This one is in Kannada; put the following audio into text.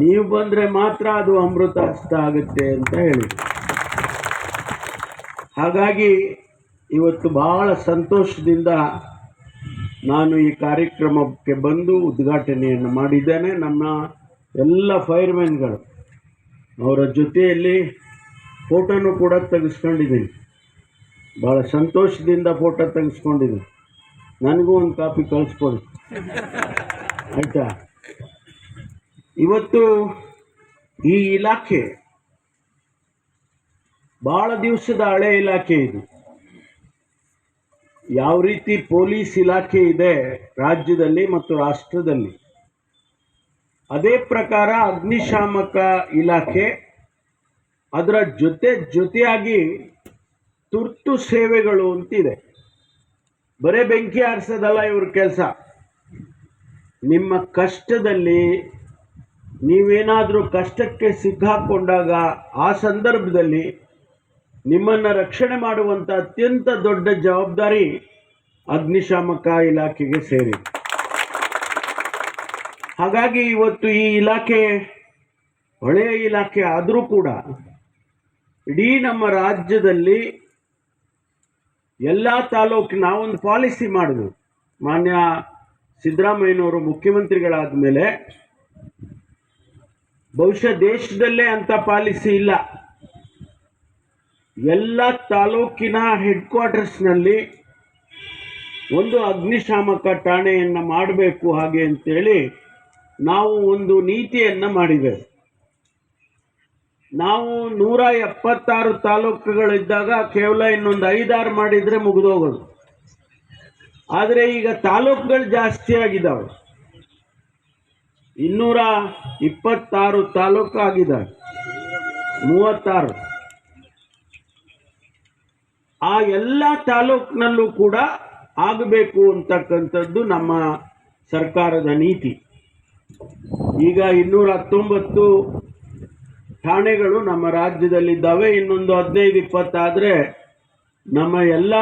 ನೀವು ಬಂದರೆ ಮಾತ್ರ ಅದು ಅಮೃತ ಹಸ್ತ ಆಗುತ್ತೆ ಅಂತ ಹೇಳಿದ್ರು ಹಾಗಾಗಿ ಇವತ್ತು ಬಹಳ ಸಂತೋಷದಿಂದ ನಾನು ಈ ಕಾರ್ಯಕ್ರಮಕ್ಕೆ ಬಂದು ಉದ್ಘಾಟನೆಯನ್ನು ಮಾಡಿದ್ದೇನೆ. ನಮ್ಮ ಎಲ್ಲ ಫೈರ್ಮೆನ್ಗಳು ಅವರ ಜೊತೆಯಲ್ಲಿ ಫೋಟೋನು ಕೂಡ ತೆಗೆಸ್ಕೊಂಡಿದ್ದೀನಿ. ಭಾಳ ಸಂತೋಷದಿಂದ ಫೋಟೋ ತೆಗೆಸ್ಕೊಂಡಿದ್ದೀನಿ. ನನಗೂ ಒಂದು ಕಾಪಿ ಕಳಿಸ್ಕೊಡಿ. ಆಯಿತಾ? ಇವತ್ತು ಈ ಇಲಾಖೆ ಭಾಳ ದಿವಸದ ಹಳೆ ಇಲಾಖೆ ಇದು. ಯಾವ ರೀತಿ ಪೊಲೀಸ್ ಇಲಾಖೆ ಇದೆ ರಾಜ್ಯದಲ್ಲಿ ಮತ್ತು ರಾಷ್ಟ್ರದಲ್ಲಿ. ಅದೇ ಪ್ರಕಾರ ಅಗ್ನಿಶಾಮಕ ಇಲಾಖೆ ಅದರ ಜೊತೆ ಜೊತೆಯಾಗಿ ತುರ್ತು ಸೇವೆಗಳು ಅಂತಿದೆ. ಬರೇ ಬೆಂಕಿ ಆರಿಸೋದಲ್ಲ ಇವ್ರ ಕೆಲಸ. ನಿಮ್ಮ ಕಷ್ಟದಲ್ಲಿ ನೀವೇನಾದರೂ ಕಷ್ಟಕ್ಕೆ ಸಿಕ್ಕಾಕೊಂಡಾಗ ಆ ಸಂದರ್ಭದಲ್ಲಿ ನಿಮ್ಮನ್ನು ರಕ್ಷಣೆ ಮಾಡುವಂಥ ಅತ್ಯಂತ ದೊಡ್ಡ ಜವಾಬ್ದಾರಿ ಅಗ್ನಿಶಾಮಕ ಇಲಾಖೆಗೆ ಸೇರಿ. ಹಾಗಾಗಿ ಇವತ್ತು ಈ ಇಲಾಖೆ ಹಳೆಯ ಇಲಾಖೆ ಆದರೂ ಕೂಡ ಇಡೀ ನಮ್ಮ ರಾಜ್ಯದಲ್ಲಿ ಎಲ್ಲ ತಾಲೂಕು ನಾವೊಂದು ಪಾಲಿಸಿ ಮಾಡಿದ್ವಿ ಮಾನ್ಯ ಸಿದ್ದರಾಮಯ್ಯನವರು ಮುಖ್ಯಮಂತ್ರಿಗಳಾದ ಮೇಲೆ ಬಹುಶಃ ದೇಶದಲ್ಲೇ ಅಂತ ಪಾಲಿಸಿ ಇಲ್ಲ. ಎಲ್ಲ ತಾಲೂಕಿನ ಹೆಡ್ ಕ್ವಾರ್ಟರ್ಸ್ನಲ್ಲಿ ಒಂದು ಅಗ್ನಿಶಾಮಕ ಠಾಣೆಯನ್ನು ಮಾಡಬೇಕು ಹಾಗೆ ಅಂತೇಳಿ ನಾವು ಒಂದು ನೀತಿಯನ್ನು ಮಾಡಿದೆ. ನಾವು ನೂರ ಎಪ್ಪತ್ತಾರು ತಾಲೂಕುಗಳಿದ್ದಾಗ ಕೇವಲ ಇನ್ನೊಂದು ಐದಾರು ಮಾಡಿದರೆ ಮುಗಿದೋಗೋದು. ಆದರೆ ಈಗ ತಾಲೂಕುಗಳು ಜಾಸ್ತಿ ಆಗಿದ್ದಾವೆ ಇನ್ನೂರ ಇಪ್ಪತ್ತಾರು ತಾಲೂಕು ಆಗಿದೆ. ಮೂವತ್ತಾರು. ಆ ಎಲ್ಲ ತಾಲೂಕಿನಲ್ಲೂ ಕೂಡ ಆಗಬೇಕು ಅಂತಕ್ಕಂಥದ್ದು ನಮ್ಮ ಸರ್ಕಾರದ ನೀತಿ. ಈಗ ಇನ್ನೂರ ಹತ್ತೊಂಬತ್ತು ಠಾಣೆಗಳು ನಮ್ಮ ರಾಜ್ಯದಲ್ಲಿದ್ದಾವೆ. ಇನ್ನೊಂದು ಹದಿನೈದು ಇಪ್ಪತ್ತಾದರೆ ನಮ್ಮ ಎಲ್ಲ